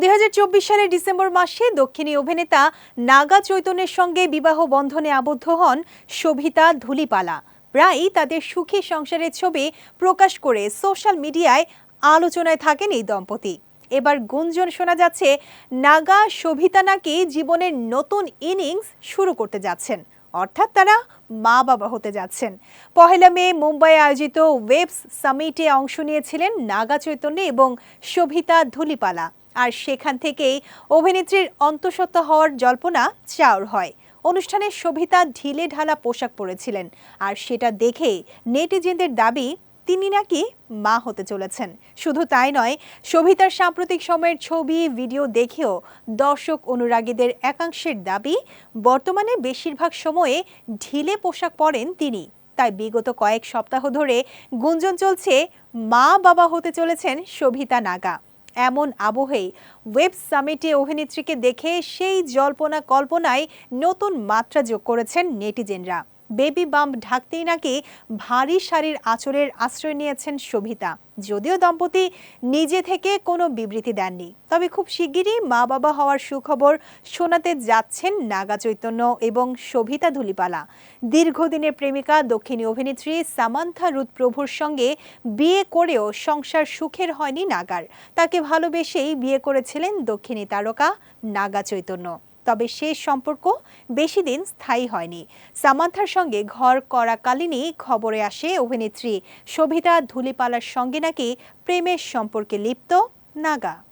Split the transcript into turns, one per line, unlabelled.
দুই হাজার চব্বিশ সালের ডিসেম্বর মাসে দক্ষিণী অভিনেতা নাগা চৈতন্যের সঙ্গে বিবাহ বন্ধনে আবদ্ধ হন শোভিতা ধুলিপালা। প্রায়ই তাদের সুখী সংসারের ছবি প্রকাশ করে সোশ্যাল মিডিয়ায় আলোচনায় থাকেন এই দম্পতি। এবার গুঞ্জন শোনা যাচ্ছে, নাগা, শোভিতা নাকি জীবনের নতুন ইনিংস শুরু করতে যাচ্ছেন। অর্থাৎ তারা মা বাবা হতে যাচ্ছেন। পহেলা মে মুম্বাইয়ে আয়োজিত ওয়েবস সামিটে অংশ নিয়েছিলেন নাগা চৈতন্য এবং শোভিতা ধুলিপালা। আর সেখান থেকেই অভিনেত্রীর অন্তঃসত্ত্বা হওয়ার জল্পনা চাউর হয়। অনুষ্ঠানে শোভিতা ঢিলে ঢালা পোশাক পরেছিলেন আর সেটা দেখে নেটিজেনদের দাবি, তিনি নাকি মা হতে চলেছেন। শুধু তাই নয়, শোভিতার সাম্প্রতিক সময়ের ছবি, ভিডিও দেখেও দর্শক অনুরাগীদের একাংশের দাবি, বর্তমানে বেশিরভাগ সময়ে ঢিলে পোশাক পরেন তিনি। তাই বিগত কয়েক সপ্তাহ ধরে গুঞ্জন চলছে মা বাবা হতে চলেছেন শোভিতা নাগা। এমন আবহেই ওয়েব সামিটে অভিনেত্রীকে দেখে সেই জল্পনা কল্পনায় নতুন মাত্রা যোগ করেছেন নেটিজেনরা। বেবি বাম্প ঢাকতেই নাকি ভারী শাড়ির আঁচড়ের আশ্রয় নিয়েছেন শোভিতা। যদিও দম্পতি নিজে থেকে কোনো বিবৃতি দেননি। তবে খুব শিগগিরই মা বাবা হওয়ার সুখবর শোনাতে যাচ্ছেন নাগা চৈতন্য এবং শোভিতা ধুলিপালা। দীর্ঘদিনের প্রেমিকা, দক্ষিণী অভিনেত্রী সামান্থা রুথ প্রভুর সঙ্গে বিয়ে করেও সংসার সুখের হয়নি নাগার। তাকে ভালোবেসেই বিয়ে করেছিলেন দক্ষিণী তারকা নাগা চৈতন্য। তবে শেষ সম্পর্ক বেশি দিন স্থায়ী হয়নি। সামান্থার সঙ্গে ঘর করাকালীনই খবরে আসে অভিনেত্রী। সবিতা ধুলিপালার সঙ্গে নাকি প্রেমের সম্পর্কে লিপ্ত? নাগা।